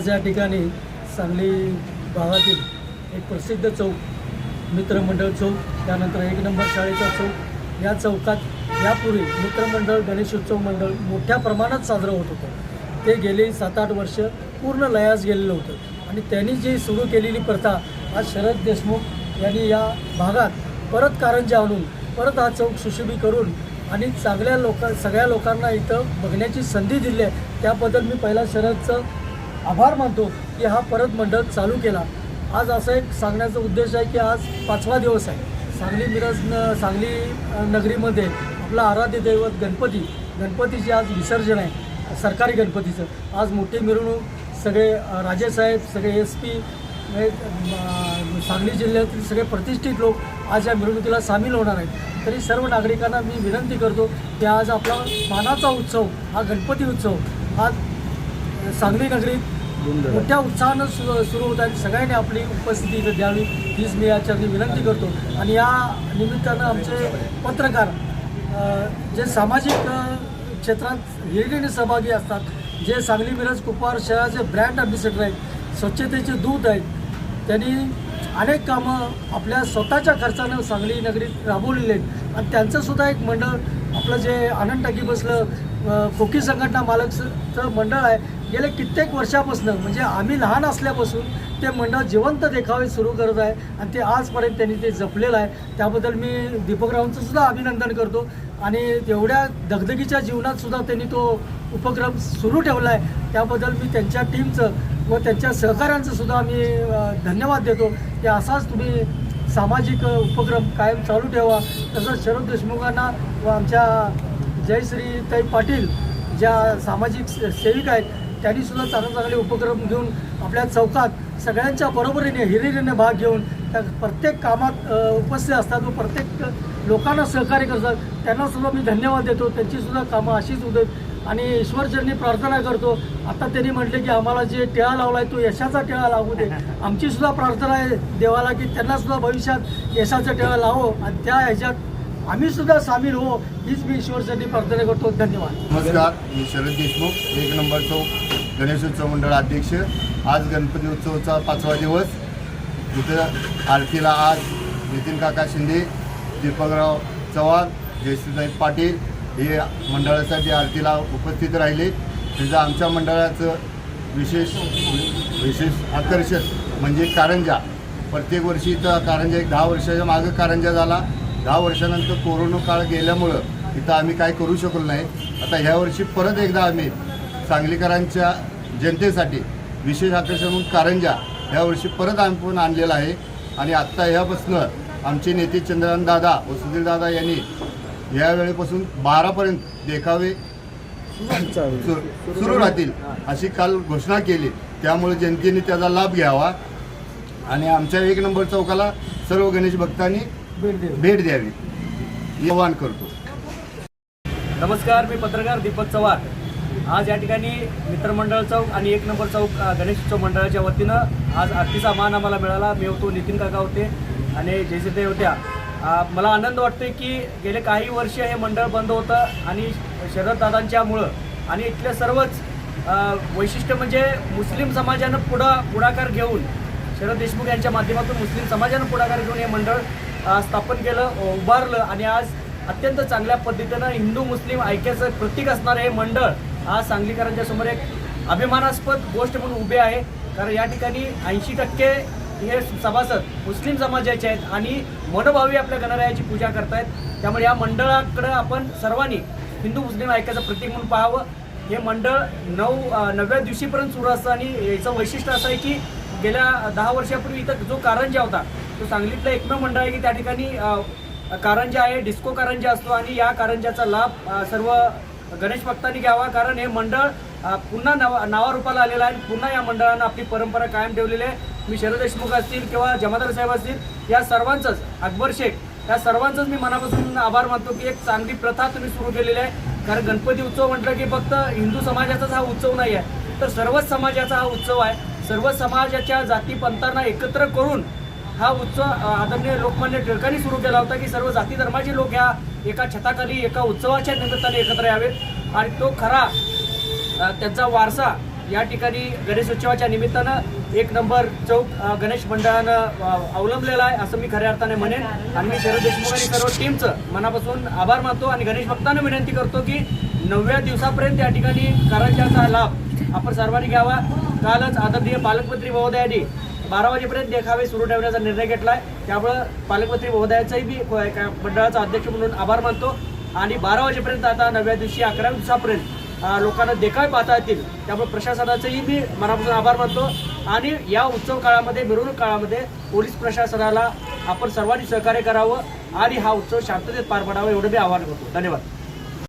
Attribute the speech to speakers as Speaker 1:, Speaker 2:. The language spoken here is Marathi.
Speaker 1: आज या ठिकाणी सांगली भागातील एक प्रसिद्ध चौक मित्रमंडळ चौक त्यानंतर एक नंबर शाळेचा चौक या चौकात यापूर्वी मित्रमंडळ गणेशोत्सव मंडळ मोठ्या प्रमाणात साजरं होत होतं. ते गेले सात आठ वर्ष पूर्ण लयास गेलेलं होतं. आणि त्यांनी जी सुरू केलेली प्रथा आज शरद देशमुख यांनी या भागात परत कारंजी आणून परत हा चौक सुशोभी करून आणि चांगल्या लोक सगळ्या लोकांना इथं बघण्याची संधी दिली आहे. त्याबद्दल मी पहिला शरदचं आभार मानतो की हा परत मंडळ चालू केला. आज असं एक सांगण्याचा उद्देश आहे की आज पाचवा दिवस आहे. सांगली मिरज न सांगली नगरीमध्ये आपलं आराध्य दैवत गणपती गणपतीचे आज विसर्जन आहे सरकारी गणपतीचं. आज मोठी मिरवणूक सगळे राजेसाहेब सगळे एस पी सांगली जिल्ह्यातील सगळे प्रतिष्ठित लोक आज या मिरवणुकीला सामील होणार आहेत. तरी सर्व नागरिकांना मी विनंती करतो की आज आपला मानाचा उत्सव हा गणपती उत्सव आज सांगली नगरीत मोठ्या उत्साहानं सुरू सुरू होत आहे. सगळ्यांनी आपली उपस्थिती इथं द्यावी हीच मी याच्यानी विनंती करतो. आणि या निमित्तानं आमचे पत्रकार जे सामाजिक क्षेत्रात हिरिरीने सहभागी असतात जे सांगली मिरज कुपवार शहराचे ब्रँड अम्बेसेडर आहेत स्वच्छतेचे दूत आहेत त्यांनी अनेक कामं आपल्या स्वतःच्या खर्चानं सांगली नगरीत राबवलेली आहेत. आणि त्यांचंसुद्धा एक मंडळ आपलं जे आनंद टाकी बसलं खोकी संघटना मालकचं मंडळ आहे. गेले कित्येक वर्षापासून म्हणजे आम्ही लहान असल्यापासून ते मंडळ जिवंत देखावे सुरू करत आहे आणि ते आजपर्यंत त्यांनी ते जपलेलं आहे. त्याबद्दल मी दीपकरावांचं सुद्धा अभिनंदन करतो आणि एवढ्या दगदगीच्या जीवनात सुद्धा त्यांनी तो उपक्रम सुरू ठेवला आहे. त्याबद्दल मी त्यांच्या टीमचं व त्यांच्या सहकाऱ्यांचं सुद्धा मी धन्यवाद देतो. की असाच तुम्ही सामाजिक उपक्रम कायम चालू ठेवा. तसंच शरद देशमुखांना व आमच्या जयश्रीताई पाटील ज्या सामाजिक से- सेविका आहेत त्यांनी सुद्धा चांगले चांगले उपक्रम घेऊन आपल्या चौकात सगळ्यांच्या बरोबरीने हिरिरीने भाग घेऊन त्या प्रत्येक कामात उपस्थित असतात व प्रत्येक लोकांना सहकार्य करतात. त्यांना सुद्धा मी धन्यवाद देतो. त्यांची सुद्धा कामं अशीच होत. आणि ईश्वरचरणी प्रार्थना करतो. आता त्यांनी म्हटले की आम्हाला जे टिळा लावला आहे तो यशाचा टिळा लागू दे. आमची सुद्धा प्रार्थना आहे देवाला की त्यांना सुद्धा भविष्यात यशाचा टिळा लावो. आणि त्या ह्याच्यात आम्ही सुद्धा सामील हो हीच मी ईश्वरसाठी प्रार्थना करतो. धन्यवाद.
Speaker 2: नमस्कार मी शरद देशमुख एक नंबर चौक गणेशोत्सव मंडळ अध्यक्ष. आज गणपती उत्सवाचा पाचवा दिवस. इथं आरतीला आज नितीन काका शिंदे दीपकराव चव्हाण जयश्रीसाहेब पाटील हे मंडळासाठी आरतीला उपस्थित राहिले. त्याचं आमच्या मंडळाचं विशेष विशेष आकर्षण म्हणजे कारंजा. प्रत्येक वर्षी इथं कारंजा एक दहा वर्षाच्या मागं कारंजा झाला. दहा वर्षानंतर कोरोना काळ गेल्यामुळं इथं आम्ही काय करू शकलो नाही. आता ह्या वर्षी परत एकदा आम्ही सांगलीकरांच्या जनतेसाठी विशेष आकर्षण म्हणून कारंजा ह्या वर्षी परत आम्ही पण आणलेला आहे. आणि आत्ता ह्यापासनं आमचे नेते चंद्रकांत दादा व सुधीर दादा यांनी या वेळेपासून बारापर्यंत देखावे सु- सुरू राहतील अशी काल घोषणा केली. त्यामुळे जनतेने त्याचा लाभ घ्यावा. आणि आमच्या एक नंबर चौकाला सर्व गणेश भक्तांनी
Speaker 1: भेट दे
Speaker 2: भेट द्यावी. आवाहन करतो.
Speaker 3: नमस्कार मी पत्रकार दीपक चव्हाण. आज या ठिकाणी मित्रमंडळ चौक आणि एक नंबर चौक अ, गणेशोत्सव मंडळाच्या वतीनं आज आरतीचा मान आम्हाला मिळाला. मी होतो नितीन काका होते आणि जयसिते होत्या. मला आनंद वाटतोय की गेले काही वर्ष हे मंडळ बंद होतं आणि शरददादांच्यामुळं आणि इथले सर्वच वैशिष्ट्य म्हणजे मुस्लिम समाजानं पुढं पुढाकार घेऊन शरद देशमुख यांच्या माध्यमातून मुस्लिम समाजानं पुढाकार घेऊन हे मंडळ स्थापन केलं उभारलं आणि आज अत्यंत चांगल्या पद्धतीनं हिंदू मुस्लिम ऐक्याचं प्रतीक असणारं हे मंडळ आज सांगलीकरांच्या समोर एक अभिमानास्पद गोष्ट म्हणून उभे आहे. कारण या ठिकाणी ऐंशी टक्के हे सभासद मुस्लिम समाजाचे आहेत आणि मनोभावी आपल्या गणरायाची पूजा करतायत. त्यामुळे या मंडळाकडं आपण सर्वांनी हिंदू मुस्लिम ऐक्याचं प्रतीक म्हणून पाहावं. हे मंडळ नऊ नव्या नवव्या दिवशीपर्यंत सुरू असतं आणि याचं वैशिष्ट्य असं आहे की गेल्या दहा वर्षापूर्वी इथं जो कारंजा होता तो सांगलीतलं एकमेव मंडळ आहे की त्या ठिकाणी अ, कारंजा आहे डिस्को कारंजा असतो आणि या कारंजाचा लाभ सर्व गणेश भक्तांनी घ्यावा. कारण हे मंडळ पुन्हा नावा नावारूपाला आलेलं आहे. आणि पुन्हा या मंडळानं आपली परंपरा कायम ठेवलेली आहे. मी शरद देशमुख असतील किंवा जमादार साहेब असतील या सर्वांचंच अकबर शेख या सर्वांचंच मी मनापासून आभार मानतो की एक चांगली प्रथा तुम्ही सुरू केलेली आहे. कारण गणपती उत्सव म्हटलं की फक्त हिंदू समाजाचाच हा उत्सव नाही आहे. तर सर्वच समाजाचा हा उत्सव आहे. सर्व समाजाच्या जाती पंथांना एकत्र करून हा उत्सव आदरणीय लोकमान्य टिळकांनी सुरू केला होता की सर्व जाती धर्माचे लोक ह्या एका छताखाली एका उत्सवाच्या निमित्ताने एकत्र यावेत आणि तो खरा त्यांचा वारसा या ठिकाणी गणेशोत्सवाच्या निमित्तानं एक नंबर चौक गणेश मंडळानं अवलंबलेला आहे असं मी खऱ्या अर्थाने म्हणेन. आणि मी शरद देशमुख आणि सर्व टीमचं मनापासून आभार मानतो आणि गणेश भक्तांना विनंती करतो की नवव्या दिवसापर्यंत या ठिकाणी कराच्याचा लाभ आपण सर्वांनी घ्यावा. कालच आदरणीय पालकमंत्री महोदयांनी बारा वाजेपर्यंत देखावे सुरू ठेवण्याचा निर्णय घेतला आहे त्यामुळं पालकमंत्री महोदयाचाही मी मंडळाचा अध्यक्ष म्हणून आभार मानतो. आणि बारा वाजेपर्यंत आता नव्या दिवशी अकराव्या दिवसापर्यंत लोकांना देखावे पाहता येतील. त्यामुळे प्रशासनाचंही मी मनापासून आभार मानतो. आणि या उत्सव काळामध्ये मिरवणूक काळामध्ये पोलीस प्रशासनाला आपण सर्वांनी सहकार्य करावं आणि हा उत्सव शांततेत पार पडावा एवढं मी आव्हान करतो. धन्यवाद.